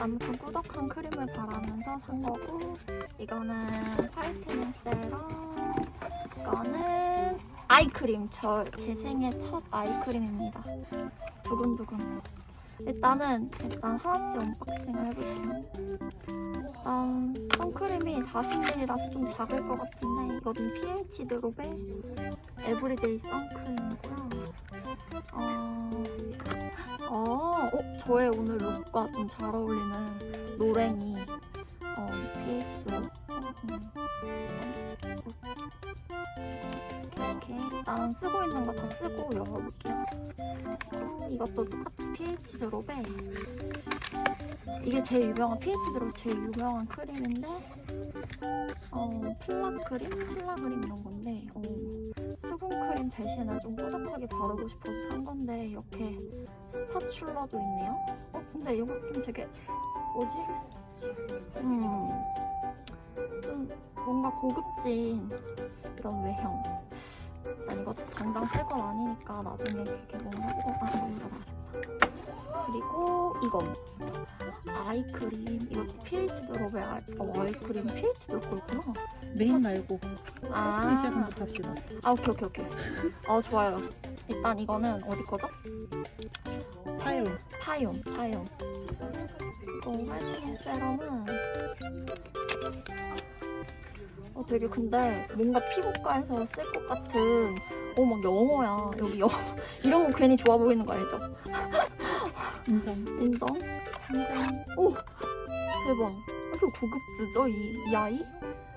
아무튼 꾸덕한 크림을 바라면서 산 거고 이거는 화이트닝 세럼 이거는 아이크림 저 제 생애 첫 아이크림입니다. 두근두근 일단은 일단 하나씩 언박싱을 해볼게요. 일단 선크림이 40ml라서 좀 작을 것 같은데 이거는 pH 드롭의 에브리데이 선크림이고요. 어... 어, 어, 저의 오늘 룩과 좀 잘 어울리는 노랭이 어, PH도 음. 이렇게 이렇게 일단 쓰고 있는 거 다 쓰고 열어볼게요. 어, 이것도 똑같이 PH 드롭에 이게 제일 유명한 PH 드롭 제일 유명한 크림인데 어, 플라 크림, 플라 크림 이런 건데 어, 수분 크림 대신에 좀 꾸덕하게 바르고 싶어서 산 건데 이렇게 스파츌라도 있네요. 어, 근데 이거 좀 되게 뭐지? 음, 좀 뭔가 고급진 이런 외형. 난 이거 당장 쓸 건 아니니까 나중에 어, 아, 이거 나겠다. 그리고 이거 아이크림 이거 pH 드롭의 아이, 어, 아이크림 pH 드롭 거였구나. 메인 말고 아, 시작부터 합시다. 아 오케이 오케이 오케이. 어 좋아요. 일단 이거는 어디 거죠? 파요. 파이온, 파이온. 이거 화이트닝 세럼은 되게 근데 뭔가 피부과에서 쓸 것 같은 어 막 영어야 여기 영 이런 거 괜히 좋아 보이는 거 알죠? 인정. 인정? 인정. 오 대박. 이렇게 고급지죠 이, 이 아이?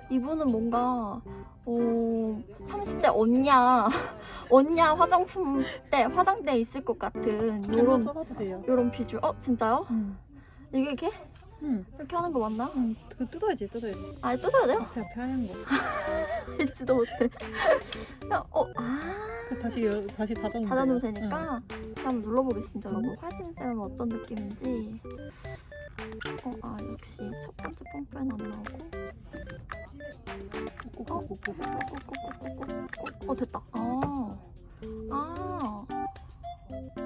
이분은 뭔가 어 30대 언냐 언냐 화장품 때 화장대에 있을 것 같은 요런 써봐도 돼요. 요런 비주얼. 어 진짜요? 응. 이게 이렇게 응. 이렇게 하는 거 맞나? 응. 그 뜯어야지, 뜯어야지. 아니 뜯어야 돼요? 앞에 앞에 하얀 거. 알지도 못해. 야, 어, 아, 그 다시 열, 다시 닫아놓으면 닫아놓으면 돼요. 되니까 제가 한번 눌러보겠습니다, 여러분. 화이팅 쌤은 어떤 느낌인지. 어, 아 역시 첫 번째 펌프엔 안 나오고. 응. 꼬꼬꼬꼬꼬꼬. 어 됐다. 아, 아,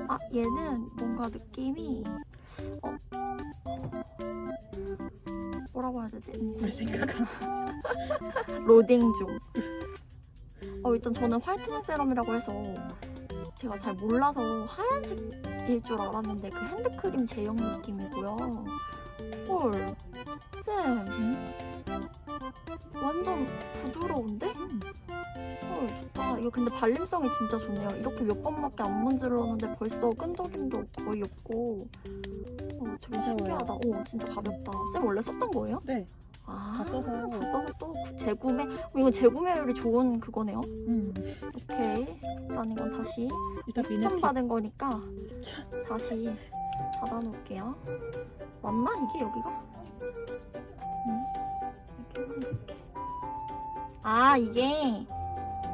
아 얘는 뭔가 느낌이 어 뭐라고 해야 되지? 뭘 생각? 로딩 중. 어, 일단 저는 화이트닝 세럼이라고 해서 제가 잘 몰라서 하얀색일 줄 알았는데 그 핸드크림 제형 느낌이고요. 헐, 쌤. 완전 부드러운데? 헐, 좋다. 이거 근데 발림성이 진짜 좋네요. 이렇게 몇 번밖에 안 문질렀는데 벌써 끈적임도 거의 없고. 어, 되게 신기하다. 오, 진짜 가볍다. 쌤 원래 썼던 거예요? 네. 아, 다 써서. 다 써서 또 재구매? 어, 이건 재구매율이 좋은 그거네요. 응. 오케이. 일단 이건 다시 일단 추천 받은 거니까 다시 닫아놓을게요. 맞나 이게 여기가? 응. 이렇게 이렇게. 아 이게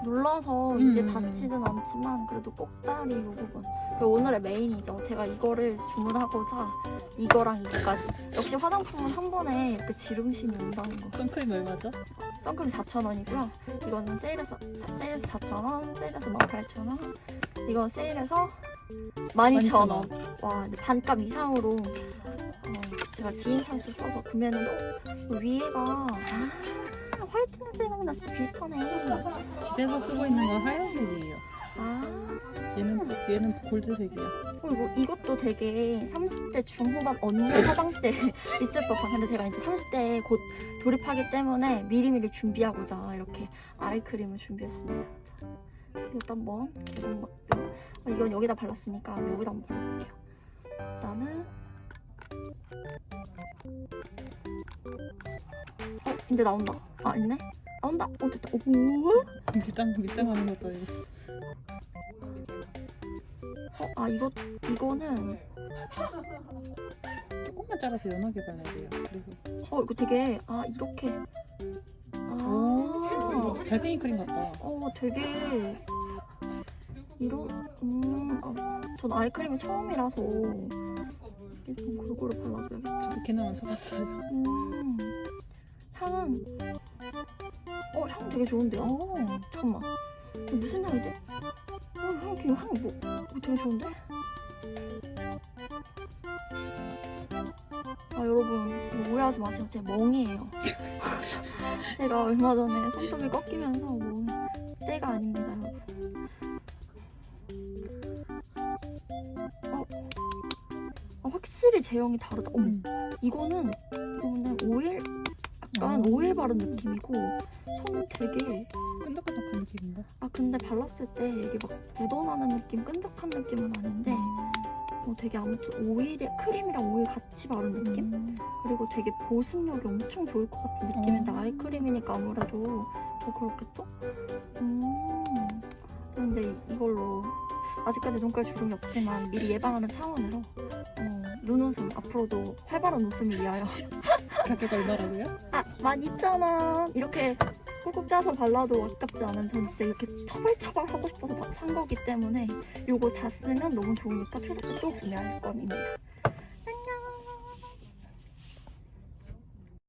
눌러서 이제 음. 닿지는 않지만 그래도 꼭다리 이 부분. 그 오늘의 메인이죠. 제가 이거를 주문하고자 이거랑 이거까지. 역시 화장품은 한 번에 이렇게 지름신이 온다는 거. 선크림 얼마죠? 선크림 4,000원이고요. 이거는 세일해서 세일해서 4,000원, 세일해서 18,000원. 이건 세일해서 12,000원. 와, 이제 반값 이상으로 어, 제가 지인 찬스 써서 구매했는데 어, 위에가 아, 화이트닝 세럼이랑 진짜 비슷하네. 집에서 쓰고 있는 건 하얀색이에요. 아, 얘는 골드색이야. 어, 이거, 이것도 되게 30대 중후반 언니 화장대 있을 법한. 근데 제가 이제 30대에 곧 돌입하기 때문에 미리미리 준비하고자 이렇게 아이크림을 준비했습니다. 자, 이것도 한번 계속 막, 어, 이건 여기다 발랐으니까 여기다 한번 발라볼게요. 일단은 어, 근데 나온다. 아, 있네. 나온다. 어, 됐다. 오, 밀당 밀당하는 것도 아니고. 어, 아, 이거, 이거는, 조금만 잘라서 연하게 발라야 돼요. 그리고 어, 이거 되게, 아, 이렇게. 아. 오, 달팽이 크림 같다. 어, 되게 이런 음, 아, 전 아이크림이 처음이라서 일단 골고루 발라줘야겠다. 저도 안 써봤어요. 음, 향은 어, 향 되게 좋은데요? 오, 잠깐만, 이거 무슨 향이지? 이거 향 뭐, 되게 좋은데? 아 여러분 이거 오해하지 마세요. 제 멍이에요. 제가 얼마 전에 손톱이 꺾이면서 멍이 때가 아닙니다 여러분. 어, 어, 확실히 제형이 다르다. 어머, 음. 이거는 이거는 오일 약간 어. 오일 바른 느낌이고 손 되게 끈적끈적한 느낌인가? 아 근데 발랐을 때 이게 막 묻어나는 느낌, 끈적한 느낌은 아닌데 어, 되게 아무튼 오일에 크림이랑 오일 같이 바른 느낌? 음. 그리고 되게 보습력이 엄청 좋을 것 같은 느낌인데 어. 아이크림이니까 아무래도 더 그렇겠죠? 음 근데 이- 이걸로 아직까지 눈깔 주름이 없지만 미리 예방하는 차원으로 어, 눈웃음 앞으로도 활발한 웃음을 위하여 가격 얼마라고요? 아 12,000원 이렇게 꾹꾹 짜서 발라도 아깝지 않은 전 진짜 이렇게 처발처발 하고 싶어서 막 산 거기 때문에 요거 잤으면 너무 좋으니까 추석 때 또 구매할 겁니다